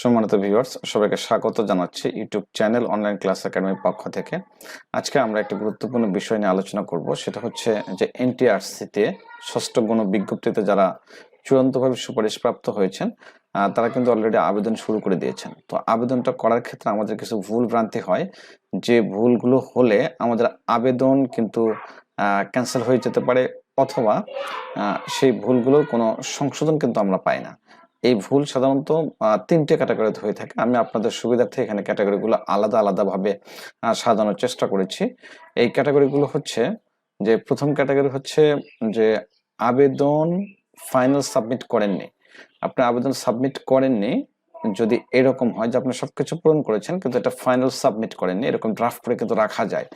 সম্মানিত ভিউয়ার্স সবাইকে স্বাগত জানাচ্ছি ইউটিউব চ্যানেল অনলাইন ক্লাস একাডেমির পক্ষ থেকে। আজকে আমরা একটা গুরুত্বপূর্ণ বিষয় নিয়ে আলোচনা করব, সেটা হচ্ছে যে এনটিআরসিতে ষষ্ঠ গণ বিজ্ঞপ্তিতে যারা চূড়ান্তভাবে সুপারিশপ্রাপ্ত হয়েছেন তারা কিন্তু অলরেডি আবেদন শুরু করে দিয়েছেন। তো আবেদনটা করার ক্ষেত্রে আমাদের কিছু ভুল ভ্রান্তি হয়, যে ভুলগুলো হলে আমাদের আবেদন কিন্তু ক্যান্সেল হয়ে যেতে পারে অথবা সেই ভুলগুলোর কোনো সংশোধন কিন্তু আমরা পাই না। এই ভুল সাধারণত তিনটে ক্যাটাগরিতে হয়ে থাকে। আমি আপনাদের সুবিধার্থে এখানে ক্যাটাগরিগুলো আলাদা আলাদাভাবে সাজানোর চেষ্টা করেছি। এই ক্যাটাগরিগুলো হচ্ছে, যে প্রথম ক্যাটাগরি হচ্ছে যে আবেদন ফাইনাল সাবমিট করেননি। আপনি আবেদন সাবমিট করেননি যদি এরকম হয় যে আপনি সবকিছু পূরণ করেছেন, কিন্তু এটা ফাইনাল সাবমিট করেননি, এরকম ড্রাফট করে কিন্তু রাখা যায়।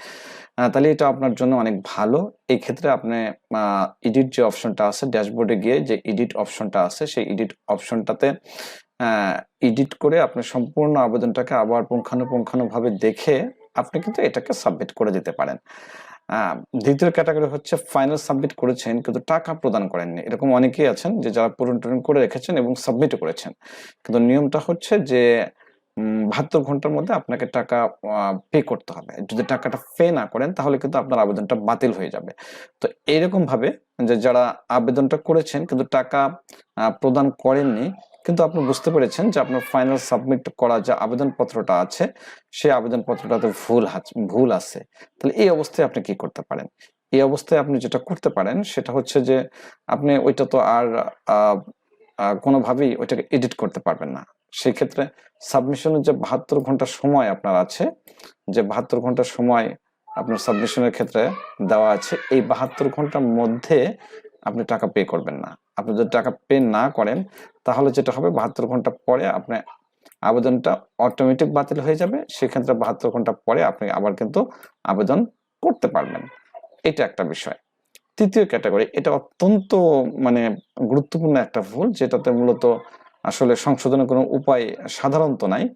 তাহলে এটা আপনার জন্য অনেক ভালো। এই ক্ষেত্রে আপনি এডিট যে অপশনটা আছে ড্যাশবোর্ডে গিয়ে যে এডিট অপশনটা আছে, সেই এডিট অপশনটাতে এডিট করে আপনি সম্পূর্ণ আবেদনটাকে আবার পুঙ্খানুপুঙ্খানুভাবে দেখে আপনি কিন্তু এটাকে সাবমিট করে দিতে পারেন। দ্বিতীয় ক্যাটাগরি হচ্ছে ফাইনাল সাবমিট করেছেন কিন্তু টাকা প্রদান করেননি। এরকম অনেকেই আছেন যে যারা পূরণ টুরন করে রেখেছেন এবং সাবমিটও করেছেন। কিন্তু নিয়মটা হচ্ছে যে বাহাত্তর ঘণ্টার মধ্যে আপনাকে টাকা পে করতে হবে। যদি টাকাটা পে না করেন তাহলে কিন্তু আপনার আবেদনটা বাতিল হয়ে যাবে। তো এইরকম ভাবে যে যারা আবেদনটা করেছেন কিন্তু টাকা প্রদান করেননি কিন্তু আপনি বুঝতে পেরেছেন যে আপনার ফাইনাল সাবমিট করা যে আবেদনপত্রটা আছে, সেই আবেদনপত্রটাতে ভুল ভুল আছে। তাহলে এই অবস্থায় আপনি কি করতে পারেন? এই অবস্থায় আপনি যেটা করতে পারেন সেটা হচ্ছে যে আপনি ওইটা তো আর কোনোভাবেই ওইটাকে এডিট করতে পারবেন না। সেই ক্ষেত্রে সাবমিশনের যে বাহাত্তর ঘণ্টা সময় আপনার আছে, যে বাহাত্তর ঘণ্টা সময় আপনার সাবমিশনের ক্ষেত্রে দেওয়া আছে, এই বাহাত্তর ঘণ্টার মধ্যে আপনি টাকা পে করবেন না। আপনি যদি টাকা পে না করেন, তাহলে যেটা হবে, বাহাত্তর ঘণ্টা পরে আপনি আবেদনটা অটোমেটিক বাতিল হয়ে যাবে। সেক্ষেত্রে বাহাত্তর ঘণ্টা পরে আপনি আবার কিন্তু আবেদন করতে পারবেন। এটা একটা বিষয়। তৃতীয় ক্যাটাগরি এটা অত্যন্ত মানে গুরুত্বপূর্ণ একটা ভুল, যেটাতে মূলত আসলে সংশোধনের কোনো উপায় সাধারণত নাই।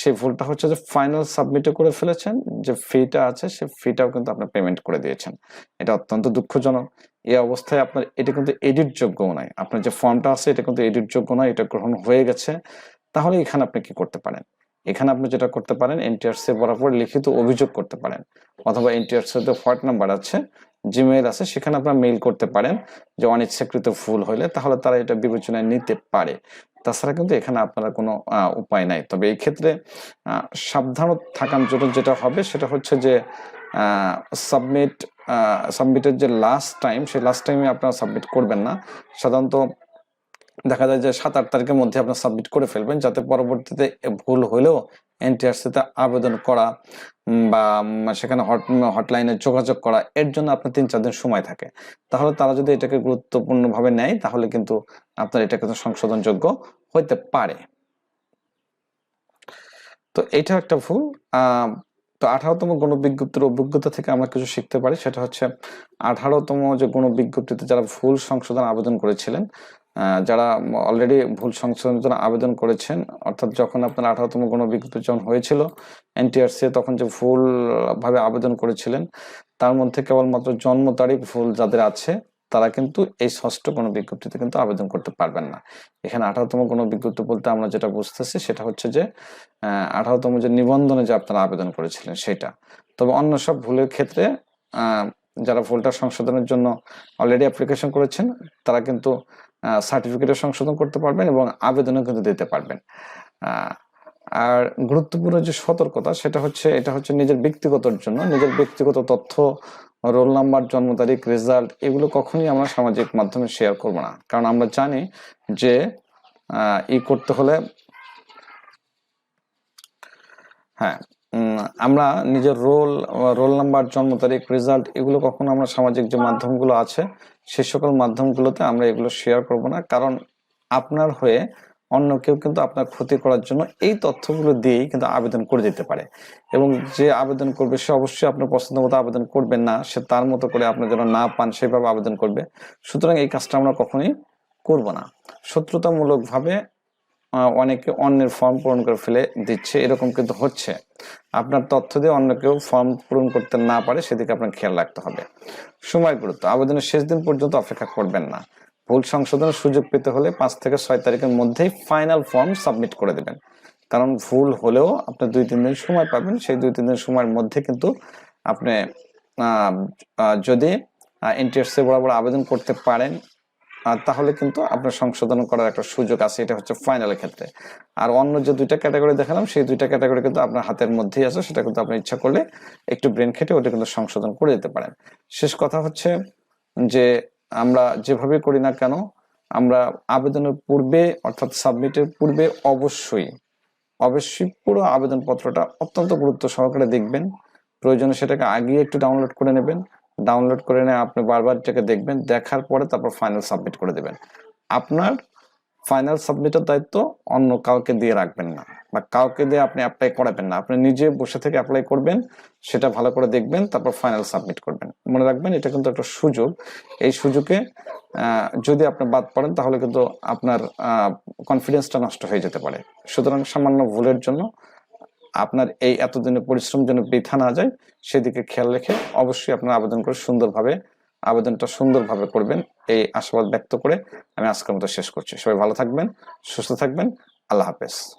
সেই ভুলটা হচ্ছে যে ফাইনাল সাবমিটও করে ফেলেছেন, যে ফিটা আছে, সে ফিটাও কিন্তু আপনি পেমেন্ট করে দিয়েছেন। এটা অত্যন্ত দুঃখজনক। এই অবস্থায় আপনার, এটা কিন্তু এডিট যোগ্যও নয়। আপনার যে ফর্মটা আছে, এটা কিন্তু এডিট যোগ্য নয়, এটা গ্রহণ হয়ে গেছে। তাহলে এখানে আপনি কি করতে পারেন? এখানে আপনি যেটা করতে পারেন এনটিআরসি বরাবর লিখিত অভিযোগ করতে পারেন। অথবা এনটিআরসি তে হোয়াট নাম্বার আছে জিমেইল আছে, সেখানে আপনারা মেইল করতে পারেন যে অনিচ্ছাকৃত ফুল হলে তাহলে তারা এটা বিবেচনায় নিতে পারে। তাছাড়া কিন্তু এখানে আপনারা কোনো উপায় নাই। তবে এই ক্ষেত্রে সাবধান থাকার জন্য যেটা হবে, সেটা হচ্ছে যে সাবমিট সাবমিটের যে লাস্ট টাইম সেই লাস্ট টাইমে আপনারা সাবমিট করবেন না। সাধারণত দেখা যায় যে সাত আট তারিখের মধ্যে আপনার সাবমিট করে ফেলবেন, যাতে পরবর্তীতে ভুল হলেও এনটিআরসিতে আবেদন করা বা সেখানে হট হটলাইনে যোগাযোগ করা, এর জন্য আপনার তিন চার দিন সময় থাকে। তাহলে তারা যদি এটাকে গুরুত্বপূর্ণভাবে নেয়, তাহলে কিন্তু আপনার এটা কিন্তু সংশোধনযোগ্য হইতে পারে। তো এটা একটা ভুল। তো আঠারোতম গণবিজ্ঞপ্তির অভিজ্ঞতা থেকে আমরা কিছু শিখতে পারি। সেটা হচ্ছে আঠারোতম যে গণবিজ্ঞপ্তিতে যারা ভুল সংশোধন আবেদন করেছিলেন যারা অলরেডি ভুল সংশোধনের জন্য আবেদন করেছেন, অর্থাৎ যখন আপনার আঠারোতম গণবিজ্ঞপ্তি যখন হয়েছিল, এনটিআরসি তখন যে ভুল ভাবে আবেদন করেছিলেন, তার মধ্যে কেবলমাত্র জন্ম তারিখ ভুল যাদের আছে, তারা কিন্তু এই ষষ্ঠ কোনো বিজ্ঞপ্তিতে কিন্তু আবেদন করতে পারবেন না। এখানে আঠারোতম কোনো বিজ্ঞপ্তি বলতে আমরা যেটা বুঝতেছি, সেটা হচ্ছে যে আঠারোতম যে নিবন্ধনে যে আপনারা আবেদন করেছিলেন সেটা। তবে অন্য সব ভুলের ক্ষেত্রে যারা ভুলটা সংশোধনের জন্য অলরেডি অ্যাপ্লিকেশন করেছেন, তারা কিন্তু সার্টিফিকেটে সংশোধন করতে পারবেন এবং আবেদনও কিন্তু দিতে পারবেন। আর গুরুত্বপূর্ণ যে সতর্কতা, সেটা হচ্ছে, এটা হচ্ছে নিজের ব্যক্তিগতর জন্য। নিজের ব্যক্তিগত তথ্য, রোল নাম্বার, জন্ম তারিখ রেজাল্ট এগুলো কখনোই আমরা সামাজিক মাধ্যমে শেয়ার করব না। কারণ আমরা জানি যে ই করতে হলে হ্যাঁ আমরা নিজের রোল রোল নাম্বার জন্ম তারিখ রেজাল্ট এগুলো কখনো আমরা সামাজিক যে মাধ্যমগুলো আছে সে সকল মাধ্যমগুলোতে আমরা এগুলো শেয়ার করব না। কারণ আপনার হয়ে অন্য কেউ কিন্তু আপনার ক্ষতি করার জন্য এই তথ্যগুলো দিয়েই কিন্তু আবেদন করে দিতে পারে। এবং যে আবেদন করবে সে অবশ্যই আপনার পছন্দ মতো আবেদন করবেন না সে তার মতো করে আপনি যেন না পান সেভাবে আবেদন করবে। সুতরাং এই কাজটা আমরা কখনোই করব না। শত্রুতামূলক ভাবে আহ, অনেকে অন্যের ফর্ম পূরণ করে ফেলে দিচ্ছে। এরকম কিন্তু হচ্ছে। আপনার তথ্য দিয়ে অন্য কেউ ফর্ম পূরণ করতে না পারে, সেদিকে আপনার খেয়াল রাখতে হবে। সময় গুরুত্ব। আবেদনের শেষ দিন পর্যন্ত অপেক্ষা করবেন না। ভুল সংশোধনের সুযোগ পেতে হলে পাঁচ থেকে ছয় তারিখের মধ্যেই ফাইনাল ফর্ম সাবমিট করে দেবেন। কারণ ভুল হলেও আপনি দুই, তিন দিন সময় পাবেন। সেই দুই, তিন দিন সময়ের মধ্যে কিন্তু আপনি যদি এনটিএসসি বরাবর আবেদন করতে পারেন তাহলে কিন্তু আপনার সংশোধন করার একটা সুযোগ আছে, এটা হচ্ছে ফাইনালের ক্ষেত্রে। আর অন্য যে দুইটা ক্যাটাগরি দেখালাম, সেই দুইটা ক্যাটাগরি কিন্তু আপনার হাতের মধ্যেই আছে, সেটা কিন্তু আপনি ইচ্ছা করলে একটু ব্রেন খেটে ওটা কিন্তু সংশোধন করে দিতে পারেন। শেষ কথা হচ্ছে যে আমরা যেভাবে করি না কেন, আমরা আবেদনের পূর্বে অর্থাৎ সাবমিটের পূর্বে অবশ্যই অবশ্যই পুরো আবেদনপত্রটা অত্যন্ত গুরুত্ব সহকারে দেখবেন। প্রয়োজনে সেটাকে আগিয়ে একটু ডাউনলোড করে নেবেন। ডাউনলোড করে নিয়ে আপনি বারবার এটাকে দেখবেন, দেখার পরে তারপর ফাইনাল সাবমিট করে দেবেন। আপনার ফাইনাল সাবমিটের দায়িত্ব অন্য কাউকে দিয়ে রাখবেন না বা কাউকে দিয়ে আপনি অ্যাপ্লাই করাবেন না। আপনি নিজে বসে থেকে অ্যাপ্লাই করবেন, সেটা ভালো করে দেখবেন, তারপর ফাইনাল সাবমিট করবেন। মনে রাখবেন, এটা কিন্তু একটা সুযোগ। এই সুযোগে যদি আপনি বাদ পড়েন, তাহলে কিন্তু আপনার কনফিডেন্সটা নষ্ট হয়ে যেতে পারে। সুতরাং সামান্য ভুলের জন্য আপনার এই এতদিনের পরিশ্রম যেন বৃথা না যায়, সেদিকে খেয়াল রেখে অবশ্যই আপনার আবেদন করে সুন্দরভাবে, আবেদনটা সুন্দরভাবে করবেন। এই আশাবাদ ব্যক্ত করে আমি আজকের মতো শেষ করছি। সবাই ভালো থাকবেন, সুস্থ থাকবেন। আল্লাহ হাফেজ।